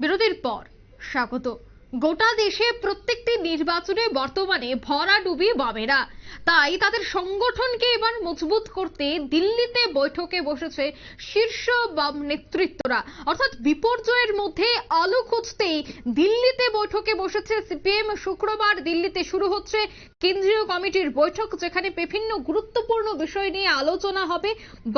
বিরতির পর। স্বাগত। গোটা দেশে প্রত্যেকটি নির্বাচনে বর্তমানে ভরাডুবি বামেরা। তাই তাদের সংগঠনকে এবার মজবুত করতে দিল্লিতে বৈঠকে বসেছে শীর্ষ বাম নেতৃত্বরা। অর্থাৎ বিপর্যয়ের মধ্যে আলো খুঁজতেই দিল্লিতে বৈঠকে বসেছে সিপিএম। শুক্রবার দিল্লিতে শুরু হচ্ছে কেন্দ্রীয় কমিটির বৈঠক, যেখানে বিভিন্ন গুরুত্বপূর্ণ বিষয় নিয়ে আলোচনা হবে।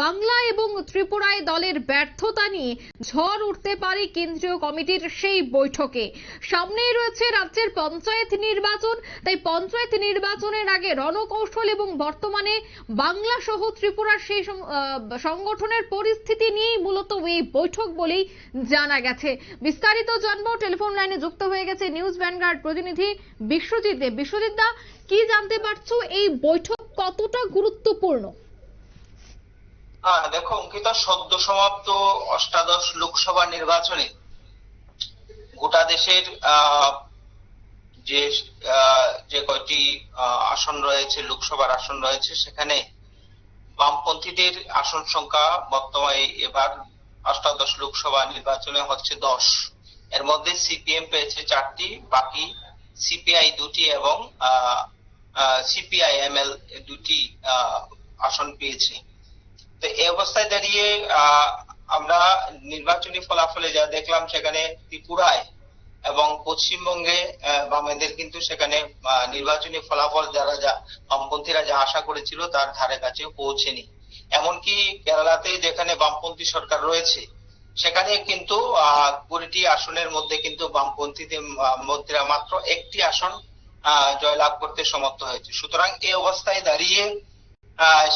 বাংলা এবং ত্রিপুরায় দলের ব্যর্থতা নিয়ে ঝড় উঠতে পারে কেন্দ্রীয় কমিটির সেই বৈঠকে। সামনেই রয়েছে রাজ্যের পঞ্চায়েত নির্বাচন। তাই পঞ্চায়েত নির্বাচনের আগে রণকৌশল এবং বর্তমানে বাংলা সহ ত্রিপুরার সেই সংগঠনের পরিস্থিতি নিয়েই মূলত এই বৈঠক বলেই জানা গেছে। বিস্তারিত জানব, টেলিফোন লাইনে যুক্ত হয়ে গেছে নিউজ ভ্যানগার্ড প্রতিনিধি বিশ্বজিৎ দেব বিশ্বজিৎ দা, কি জানতে পারছ এই বৈঠক কতটা গুরুত্বপূর্ণ? দেখো, অঙ্কিতা, সদ্য সমাপ্ত অষ্টাদশ লোকসভা নির্বাচনে গোটা দেশের যে যে কয়টি আসন রয়েছে, লোকসভার আসন রয়েছে, সেখানে বামপন্থীদের আসন সংখ্যা বর্তমানে এবার অষ্টাদশ লোকসভা নির্বাচনে হচ্ছে দশ। এর মধ্যে সিপিএম পেয়েছে চারটি, বাকি সিপিআই দুটি এবং সিপিআই এমএল দুটি আসন পেয়েছে। তো এই অবস্থায় দাঁড়িয়ে আমরা নির্বাচনী ফলাফলে যা দেখলাম সেখানে ত্রিপুরায় এবং পশ্চিমবঙ্গে বামেদের কিন্তু সেখানে নির্বাচনী ফলাফল যারা যা, বামপন্থীরা যা আশা করেছিল তার ধারে কাছে পৌঁছেনি। এমনকি কেরালাতে যেখানে বামপন্থী সরকার রয়েছে, সেখানে কিন্তু কুড়িটি আসনের মধ্যে কিন্তু বামপন্থীদের মন্ত্রীরা মাত্র একটি আসন জয়লাভ করতে সমর্থ হয়েছে। সুতরাং এই অবস্থায় দাঁড়িয়ে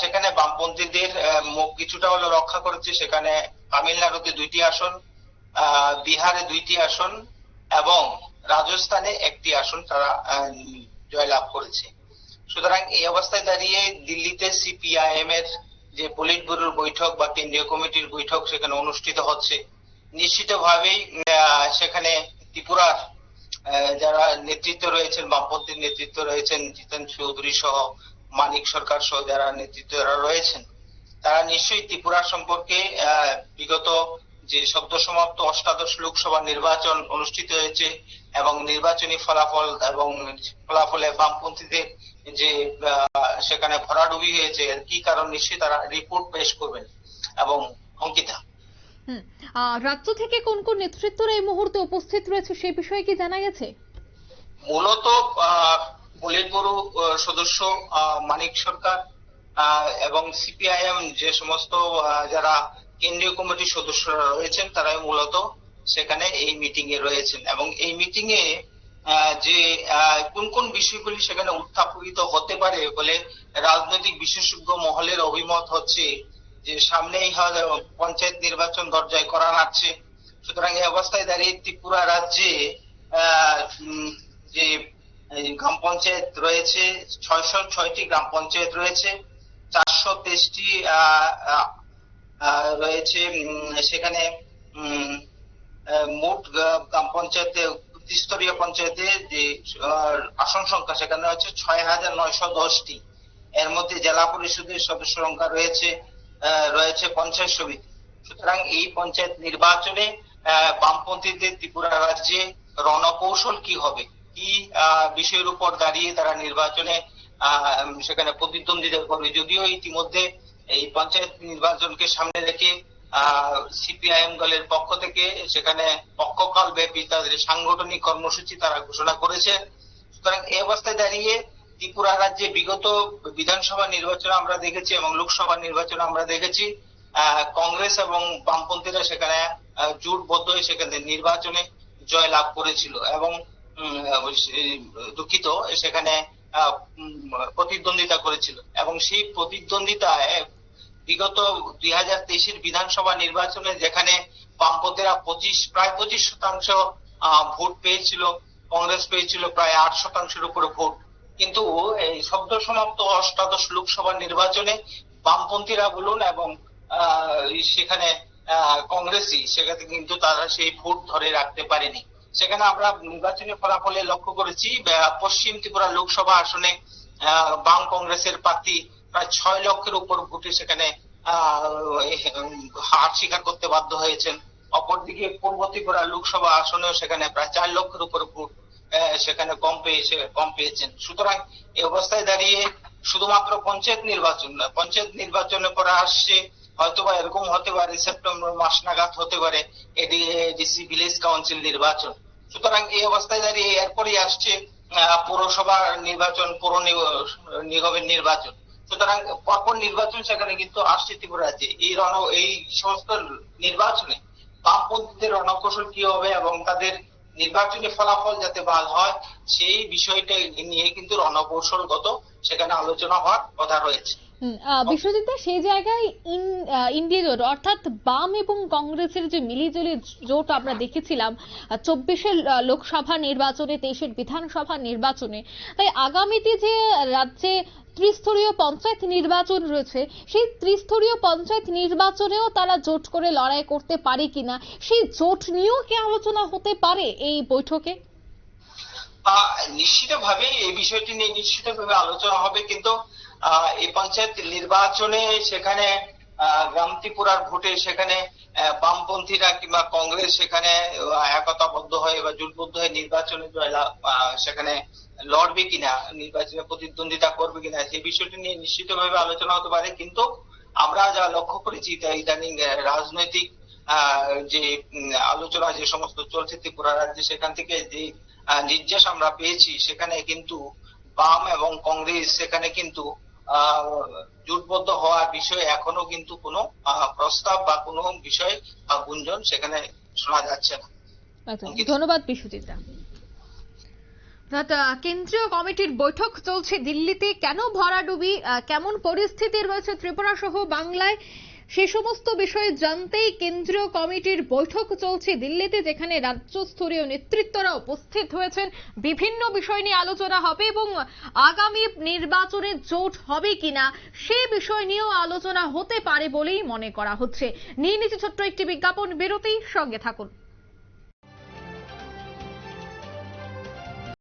সেখানে বামপন্থীদের মুখ কিছুটা হলো রক্ষা করেছে। সেখানে তামিলনাড়ুতে দুইটি আসন বিহারে দুইটি আসন এবং রাজস্থানে একটি আসন তারা জয়লাভ করেছে। সুতরাং এই অবস্থায় দাঁড়িয়ে দিল্লিতে সিপিআইএম এর যে পলিট ব্যুরোর বৈঠক বা কেন্দ্রীয় কমিটির বৈঠক সেখানে অনুষ্ঠিত হচ্ছে। নিশ্চিতভাবেই সেখানে ত্রিপুরার যারা নেতৃত্ব রয়েছেন বামপন্থীর নেতৃত্ব রয়েছেন, জিতেন চৌধুরী সহ মানিক সরকার সহ যারা নেতৃত্বরা রয়েছেন, তারা নিশ্চয়ই ত্রিপুরা সম্পর্কে বিগত যে সদ্য সমাপ্ত অষ্টাদশ লোকসভা নির্বাচন অনুষ্ঠিত হয়েছে এবং নির্বাচনী ফলাফল এবং ফলাফলে বামপন্থীদের যে সেখানে ভরাডুবি হয়েছে এর কি কারণ নিশ্চয়ই তারা রিপোর্ট পেশ করবেন। এবং অঙ্কিতা। রাজ্য থেকে কোন কোন নেতৃত্বরা এই মুহূর্তে উপস্থিত রয়েছে সেই বিষয়ে কি জানা গেছে? মূলত পলিট সদস্য মানিক সরকার এবং সিপিআইএম যে সমস্ত যারা কেন্দ্রীয় কমিটির সদস্যরা রয়েছেন, তারাই মূলত সেখানে এই মিটিং এ রয়েছেন। এবং এই মিটিং এ যে কোন কোন বিষয়গুলি সেখানে উত্থাপিত হতে পারে বলে রাজনৈতিক বিশেষজ্ঞ মহলের অভিমত হচ্ছে যে সামনেই পঞ্চায়েত নির্বাচন দরজায় করা নাড়ছে। সুতরাং এই অবস্থায় দাঁড়িয়ে ত্রিপুরা রাজ্যে যে গ্রাম পঞ্চায়েত রয়েছে, ছয়শো ছয়টি গ্রাম পঞ্চায়েত রয়েছে, চারশো তেইশটি উম, সেখানে মোট গ্রাম পঞ্চায়েতে ত্রিস্তরীয় পঞ্চায়েতে যে আসন সংখ্যা সেখানে হচ্ছে ছয় হাজার নয়শো দশটি। এর মধ্যে জেলা পরিষদের সদস্য সংখ্যা রয়েছে রয়েছে পঞ্চায়েত সমিতি। সুতরাং এই পঞ্চায়েত নির্বাচনে বামপন্থীদের ত্রিপুরা রাজ্যে রণকৌশল কি হবে? কি বিষয়ের উপর দাঁড়িয়ে তারা নির্বাচনে সেখানে প্রতিদ্বন্দ্বিতা করবে? যদিও ইতিমধ্যে এই পঞ্চায়েত নির্বাচনকে সামনে রেখে সিপিআইএম দলের পক্ষ থেকে সেখানে পক্ষকাল ব্যাপী তাদের সাংগঠনিক কর্মসূচি তারা ঘোষণা করেছে। সুতরাং এই অবস্থায় দাঁড়িয়ে ত্রিপুরা রাজ্যে বিগত বিধানসভা নির্বাচনে আমরা দেখেছি এবং লোকসভা নির্বাচনে আমরা দেখেছি। কংগ্রেস এবং বামপন্থীরা সেখানে জোটবদ্ধ হয়ে সেখানে নির্বাচনে জয় লাভ করেছিল এবং দুঃখিত, সেখানে প্রতিদ্বন্দ্বিতা করেছিল এবং সেই প্রতিদ্বন্দ্বিতায় বিগত দুই হাজার তেইশের বিধানসভা নির্বাচনে যেখানে বামপন্থীরা পঁচিশ, প্রায় পঁচিশ শতাংশ ভোট পেয়েছিল, কংগ্রেস পেয়েছিল, প্রায় আট শতাংশের উপরে ভোট। কিন্তু এই সদ্য সমাপ্ত অষ্টাদশ লোকসভা নির্বাচনে বামপন্থীরা বলুন এবং সেখানে কংগ্রেসই, সেখানে কিন্তু তারা সেই ভোট ধরে রাখতে পারেনি। সেখানে আমরা নির্বাচনী ফলাফলে লক্ষ্য করেছি পশ্চিম ত্রিপুরা লোকসভা আসনে বাম কংগ্রেসের প্রার্থী প্রায় ছয় লক্ষের উপর ভোটে সেখানে হার স্বীকার করতে বাধ্য হয়েছেন। অপরদিকে পূর্ব ত্রিপুরা লোকসভা আসনেও সেখানে প্রায় চার লক্ষের উপর ভোট সেখানে কম পেয়েছে, কম পেয়েছেন। সুতরাং এই অবস্থায় দাঁড়িয়ে শুধুমাত্র পঞ্চায়েত নির্বাচন নয়, পঞ্চায়েত নির্বাচনের পরে আসছে, হয়তোবা এরকম হতে পারে, সেপ্টেম্বর মাস নাগাদ হতে পারে এডিসি ভিলেজ কাউন্সিল নির্বাচন। সুতরাং এই অবস্থায় দাঁড়িয়ে এরপরই আসছে পৌরসভা নির্বাচন, পৌর নিগমের নির্বাচন। সুতরাং পরপর নির্বাচন সেখানে কিন্তু আসছে ত্রিপুরাতে এই রণ, এই সমস্ত নির্বাচনে বামপন্থীদের রণকৌশল কি হবে এবং তাদের নির্বাচনী ফলাফল যাতে ভালো হয়, সেই বিষয়টা নিয়ে কিন্তু রণকৌশলগত সেখানে আলোচনা হওয়ার কথা রয়েছে। বিশ্বজিৎ সেই জায়গায় ইন্ডিয়া জোট, অর্থাৎ বাম এবং কংগ্রেসের যে মিলিজুলি জোট আমরা দেখেছিলাম চব্বিশের লোকসভা নির্বাচনে তেইশের বিধানসভা নির্বাচনে, তাই আগামীতে যে রাজ্যে ত্রিস্তরীয় পঞ্চায়েত নির্বাচন রয়েছে। সেই ত্রিস্তরীয় পঞ্চায়েত নির্বাচনেও তারা জোট করে লড়াই করতে পারে কিনা সেই জোট নিয়েও কি আলোচনা হতে পারে এই বৈঠকে? আহ, নিশ্চিতভাবে এই বিষয়টি নিয়ে নিশ্চিতভাবে আলোচনা হবে কিন্তু এই পঞ্চায়েত নির্বাচনে সেখানে গ্রাম ত্রিপুরার ভোটে সেখানে বামপন্থীরা কিংবা কংগ্রেস সেখানে একতাবদ্ধ হয়ে বা জোটবদ্ধ হয়ে নির্বাচনে সেখানে লড়বে কিনা, নির্বাচনে প্রতিদ্বন্দ্বিতা করবে কিনা, সেই বিষয়টি নিয়ে নিশ্চিতভাবে আলোচনা হতে পারে। কিন্তু আমরা যা লক্ষ্য করেছি ইদানিং রাজনৈতিক যে আলোচনা, যে সমস্ত চলছে, ত্রিপুরা রাজ্যে সেখান থেকে যে নির্দেশ আমরা পেয়েছি, সেখানে কিন্তু বাম এবং কংগ্রেস সেখানে কিন্তু জোটবদ্ধ হওয়ার বিষয়ে এখনও কিন্তু কোনো প্রস্তাব বা কোনো বিষয় বা গুঞ্জন সেখানে শোনা যাচ্ছে না। ধন্যবাদ বিশ্বজিৎ দা কেন্দ্রীয় কমিটির বৈঠক চলছে দিল্লিতে। কেন ভরাডুবি? কেমন পরিস্থিতি রয়েছে ত্রিপুরা সহ বাংলায়? সে সমস্ত বিষয়ে জানতেই কেন্দ্রীয় কমিটির বৈঠক চলছে দিল্লিতে, যেখানে রাজ্যস্তরীয় নেতৃত্বরা উপস্থিত হয়েছেন। বিভিন্ন বিষয় নিয়ে আলোচনা হবে এবং আগামী নির্বাচনে জোট হবে কিনা, সে বিষয় নিয়েও আলোচনা হতে পারে বলেই মনে করা হচ্ছে। নিয়ে নিচে ছোট্ট একটি বিজ্ঞাপন। বিরতি সঙ্গে থাকুন।